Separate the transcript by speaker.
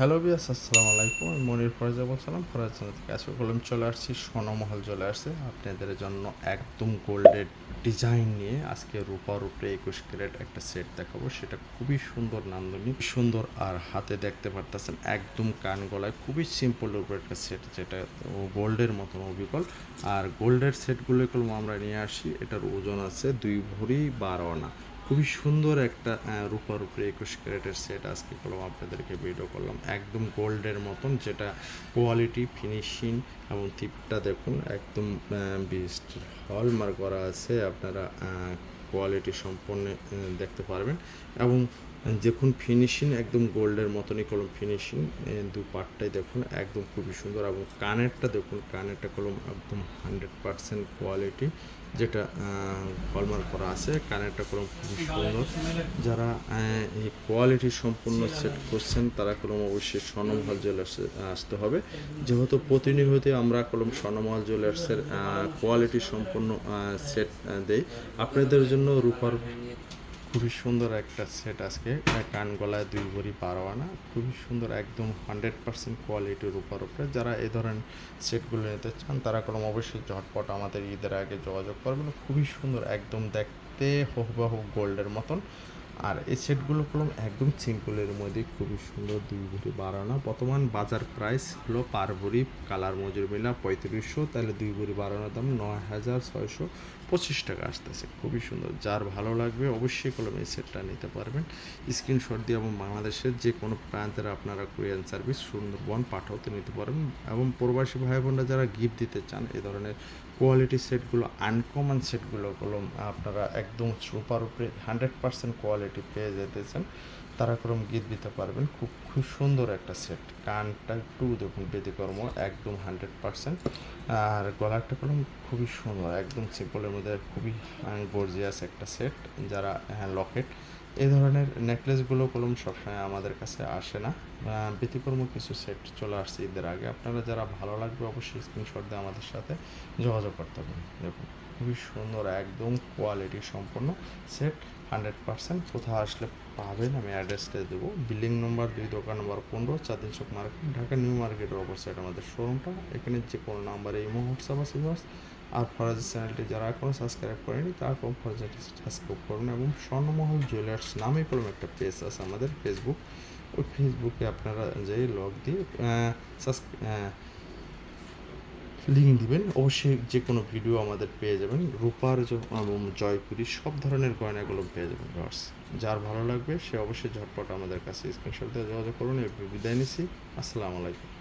Speaker 1: Hello বিয়াস আসসালামু আলাইকুম। আমি মনির ফরাজা বলছিলাম ফরাজ থেকে আজকে বললাম চলে আসছি স্বর্ণমহল চলে আসছে। আপনাদের জন্য একদম গোল্ডের ডিজাইন নিয়ে আজকে রূপার উপরে একুশ ক্যারেট একটা সেট দেখাবো। সেটা খুবই সুন্দর, নান্দনিক, সুন্দর আর হাতে দেখতে পারতেছেন একদম কান গলায়। খুবই সিম্পলের উপরে একটা সেট, যেটা গোল্ডের মতন অবিকল। আর গোল্ডের সেটগুলো আমরা নিয়ে আসি, এটার ওজন আছে দুই ভরি বারো আনা। খুবই সুন্দর একটা রূপার উপরে একুশ ক্যারেটের সেট আজকে করলাম, আপনাদেরকে ভিডিও করলাম। একদম গোল্ডের মতন, যেটা কোয়ালিটি ফিনিশিং এবং টিপটা দেখুন, একদম বিস্ট হলমার্ক করা আছে, আপনারা কোয়ালিটি সম্পন্ন দেখতে পারবেন। এবং দেখুন ফিনিশিং একদম গোল্ডের মতনই কলম ফিনিশিং দু পার্টটাই দেখুন, একদম খুবই সুন্দর। এবং কানেরটা দেখুন, কানেরটা কলম একদম হান্ড্রেড পার্সেন্ট কোয়ালিটি যেটা হলমার্ক করা আছে। কানেরটা কলম খুবই সুন্দর। যারা এই কোয়ালিটি সম্পূর্ণ সেট করছেন, তারা কলম অবশ্যই স্বর্ণমহল জুয়েলার্সে আসতে হবে। যেহেতু প্রতিনিয়ত আমরা কলম স্বর্ণমহল জুয়েলার্সের কোয়ালিটি সম্পূর্ণ সেট দেই। আপনাদের জন্য রূপার খুবই সুন্দর একটা সেট আজকে। কান গলায় দুই ভরি বারো আনা খুবই সুন্দর, একদম হান্ড্রেড পার্সেন্ট কোয়ালিটির উপর উপরে। যারা এই ধরনের সেটগুলো নিতে চান, তারা কোনো অবশ্যই ঝটপট আমাদের ঈদের আগে যোগাযোগ করবেন। খুবই সুন্দর, একদম দেখতে হুবহু গোল্ডের মতন। আর এই সেটগুলো কলম একদম সিম্পলের মধ্যে। খুবই সুন্দর, দুই ভরি বারো আনা বর্তমান বাজার প্রাইস হলো পার ভরি কালার মজুর মিলা পঁয়ত্রিশশো। তাহলে দুই ভরি বারো আনার দাম নয় হাজার ছয়শো। পঁচিশ টাকা আসতেছে। খুবই সুন্দর। যার ভালো লাগবে অবশ্যই কলম সেটটা নিতে পারবেন। স্ক্রিনশট দিয়ে এবং বাংলাদেশের যে কোনো প্রান্তের আপনারা কোরিয়ান সার্ভিস সুন্দরবন পাঠাতে নিতে পারবেন। এবং প্রবাসী ভাই বোনরা যারা গিফট দিতে চান, এ ধরনের কোয়ালিটি সেটগুলো আনকমন সেটগুলো কলম আপনারা একদম সুপার উপরে হান্ড্রেড পার্সেন্ট কোয়ালিটি পেয়ে যেতেছেন। তারা কলম গিফট দিতে পারবেন। খুব খুব সুন্দর একটা সেট। কানটা একটু দেখুন ব্যতিকর্ম, একদম হান্ড্রেড পার্সেন্ট আর গলারটা কলম খুবই সুন্দর, একদম সিম্পলের মধ্যে খুবই গর্জিয়াস একটা সেট যারা হ্যাঁ লকেট এই ধরনের নেকলেসগুলো কলম সবসময় আমাদের কাছে আসে না। ব্যতিক্রম কিছু সেট চলে আসছে ঈদের আগে। আপনারা যারা ভালো লাগবে অবশ্যই স্ক্রিনশট দিয়ে আমাদের সাথে যোগাযোগ করতে পারেন। দেখুন, খুবই সুন্দর, একদম কোয়ালিটি সম্পন্ন সেট হান্ড্রেড পার্সেন্ট কোথাও আসলে পাবেন, আমি অ্যাড্রেসটা দেবো। বিল্ডিং নম্বর দুই, দোকান নম্বর পনেরো, চাঁদিন চক মার্কেট, ঢাকা নিউ মার্কেটের অপর সাইড আমাদের শোরুমটা এখানে যে কোনো নাম্বারে এই হোয়াটসঅ্যাপ আছে আর ফরাজ চ্যানেলটি যারা এখনও সাবস্ক্রাইব করেনি, তারা কোন ফরাজটি সাবস্ক্রাইব করুন এবং স্বর্ণমহল জুয়েলার্স নামে কোনো একটা পেজ আছে আমাদের ফেসবুক ওই ফেসবুকে আপনারা যে লগ দিয়ে লিঙ্ক দিবেন, অবশ্যই যে কোনো ভিডিও আমাদের পেয়ে যাবেন। রূপার এবং জয়পুরি সব ধরনের গয়নাগুলো পেয়ে যাবেন ভিউয়ার্স যার ভালো লাগবে সে অবশ্যই ঝটপট আমাদের কাছে স্ক্রিনশট দিয়ে যোগাযোগ করুন। বিদায় নিচ্ছি। আসসালামু আলাইকুম।